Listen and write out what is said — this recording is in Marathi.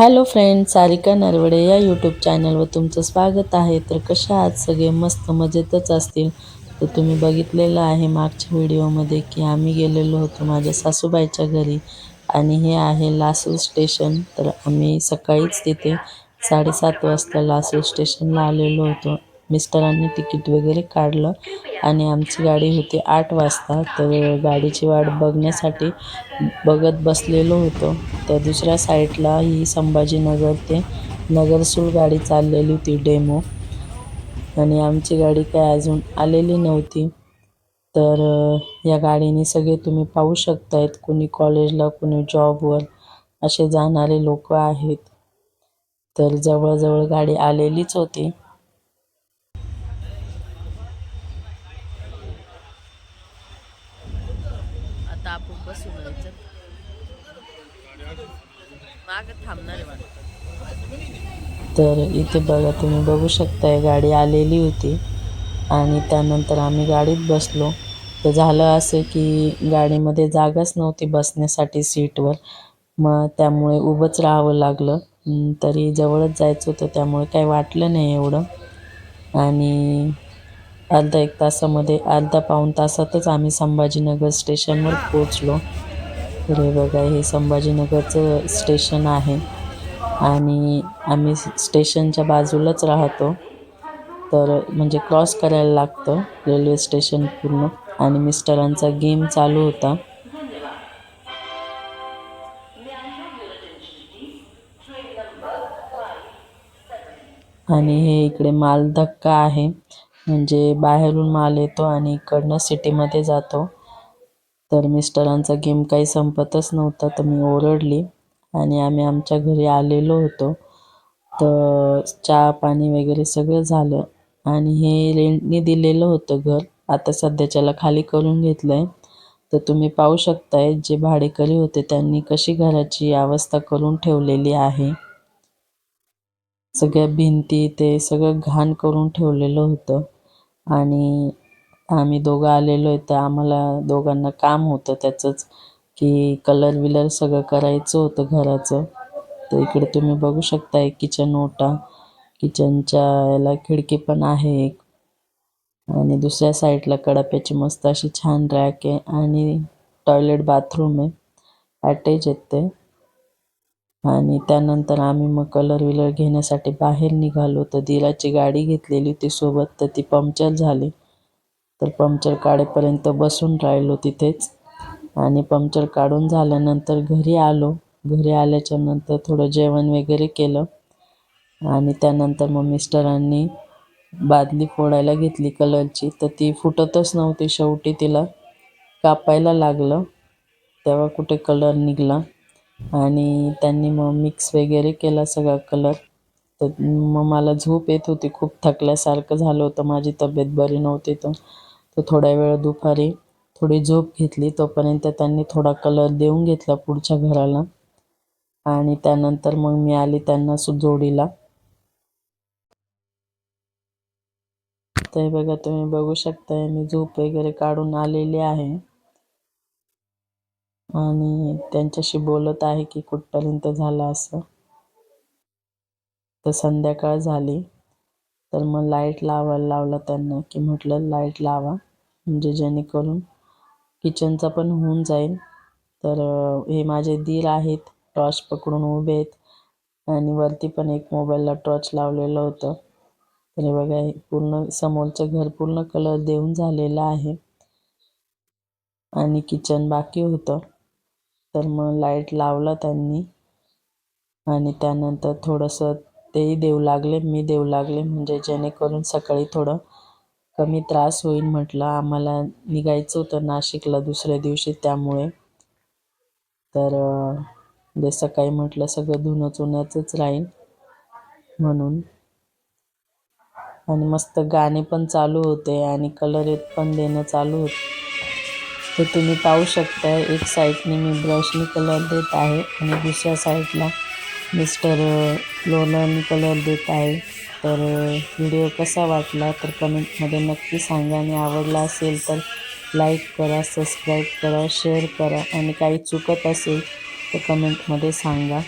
हॅलो फ्रेंड सारिका नरवडे या यूट्यूब चॅनलवर तुमचं स्वागत आहे. तर कशा आहात? सगळे मस्त मजेतच असतील. तर तुम्ही बघितलेलं आहे मागच्या व्हिडिओमध्ये की आम्ही गेलेलो होतो माझ्या सासूबाईच्या घरी आणि हे आहे लासूर स्टेशन. तर आम्ही सकाळीच तिथे साडेसात वाजता लासूर स्टेशनला आलेलो होतो. मिस्टरांनी तिकीट वगैरे काढलं आणि आमची गाडी होती आठ वाजता. तर गाडीची वाट बघण्यासाठी बघत बसलेलो होतो. तर दुसऱ्या साईडला ही संभाजीनगर ते नगरसूळ गाडी चाललेली होती डेमो. आणि आमची गाडी काय अजून आलेली नव्हती. तर या गाडीने सगळे तुम्ही पाहू शकतायत कुणी कॉलेजला कुणी जॉबवर असे जाणारे लोक आहेत. तर जवळजवळ गाडी आलेलीच होती आता आपण बसून जायचं माग थांबणार तर इथे बघा तुम्ही बघू शकताय गाडी आलेली होती. आणि त्यानंतर आम्ही गाडीत बसलो. तर झालं असं की गाडीमध्ये जागाच नव्हती बसण्यासाठी सीटवर. मग त्यामुळे उभंच राहावं लागलं. तरी जवळच जायचं होतं त्यामुळे काही वाटलं नाही एवढं. आणि अर्धा एक तासामध्ये अर्धा पाऊण तासातच आम्ही संभाजीनगर स्टेशनवर पोचलो तर हे बघा हे संभाजीनगरचं स्टेशन आहे. आणि आम्ही स्टेशनच्या बाजूलाच राहतो. तर म्हणजे क्रॉस करायला लागतं रेल्वे स्टेशन पूर्ण. आणि मिस्टरांचा गेम चालू होता. आणि हे इकडे माल धक्का आहे. म्हणजे बाहेरून माल येतो आणि इकडनं सिटीमध्ये जातो. तर मिस्टरांचा गेम काही संपतच नव्हता तर मी ओरडली आणि आम्ही आमच्या घरी आलेलो होतो. तर चहा पाणी वगैरे सगळं झालं आणि हे रेंटने दिलेलं होतं घर. आता सध्याच्याला खाली करून घेतलं आहे तर तुम्ही पाहू शकताय जे भाडेकरी होते त्यांनी कशी घराची अवस्था करून ठेवलेली आहे. सगळ्या भिंती ते सगळं घाण करून ठेवलेलं होतं आणि आम्ही दोघं आलेलो आहे तर आम्हाला दोघांना काम होतं त्याचंच की कलर विलर सगळं करायचं होतं घराचं. तर इकडे तुम्ही बघू शकताय किचन ओटा किचनच्या याला खिडकी पण आहे एक. आणि दुसऱ्या साईडला कडाप्याची मस्त अशी छान रॅक आहे आणि टॉयलेट बाथरूम आहे अटॅच आहेत ते. आणि त्यानंतर आम्ही मग कलर विलर घेण्यासाठी बाहेर निघालो तर दिलाची गाडी घेतलेली होती सोबत तर ती पंक्चर झाली. तर पंक्चर काढेपर्यंत बसून राहिलो तिथेच. आणि पंक्चर काढून झाल्यानंतर घरी आलो. घरी आल्याच्यानंतर थोडं जेवण वगैरे केलं. आणि त्यानंतर मग मिस्टरांनी बादली फोडायला घेतली कलरची. तर ती फुटतच नव्हती शेवटी तिला. कापायला लागलं. तेव्हा कुठे कलर निघाला. आणि त्यांनी मग मिक्स वगैरे केला सगळा कलर. तर मग मला झोप येत होती. खूप थकल्यासारखं झालं होतं. माझी तब्येत बरी नव्हती तर. तर थोड्या वेळ दुपारी थोडी झोप घेतली. तोपर्यंत त्यांनी थोडा कलर देऊन घेतला पुढच्या घराला. आणि त्यानंतर मग मी आली त्यांना सु जोडीला. ते बघा तुम्ही बघू शकताय मी झोप वगैरे काढून आलेली आहे. आणि त्यांच्याशी बोलत आहे की कुठपर्यंत झालं असं. तर संध्याकाळ झाली. तर मग लाइट लावायला लावला त्यांना की म्हटलं लाइट लावा. म्हणजे जेणेकरून किचनचा पण होऊन जाईल. तर हे माझे दीर आहेत टॉर्च पकडून उभे आहेत. आणि वरती पण एक मोबाईलला टॉर्च लावलेलं होतं. तर हे बघा हे पूर्ण समोरचं घर पूर्ण कलर देऊन झालेलं आहे. आणि किचन बाकी होतं. तर मग लाइट लावला त्यांनी. आणि त्यानंतर थोडंसं तेही देऊ लागले मी देऊ लागले. म्हणजे जेणेकरून सकाळी थोडं कमी त्रास होईल म्हटलं. आम्हाला निघायचं होतं नाशिकला दुसऱ्या दिवशी त्यामुळे. तर म्हणजे सकाळी म्हटलं सगळं धुणं चुण्याचंच राहील म्हणून. आणि मस्त गाणे पण चालू होते आणि कलर येत पण देणं चालू होतं. तर तुम्ही पाहू शकता एक साईडने मी ब्रशनी कलर देत आहे आणि दुसऱ्या साईडला मिस्टर लोलन कलर देत आहे. तर व्हिडिओ कसा वाटला? तर कमेंटमध्ये नक्की सांगा. आणि आवडला असेल तर लाईक करा सबस्क्राईब करा शेअर करा. आणि काही चुकत असेल तर कमेंटमध्ये सांगा.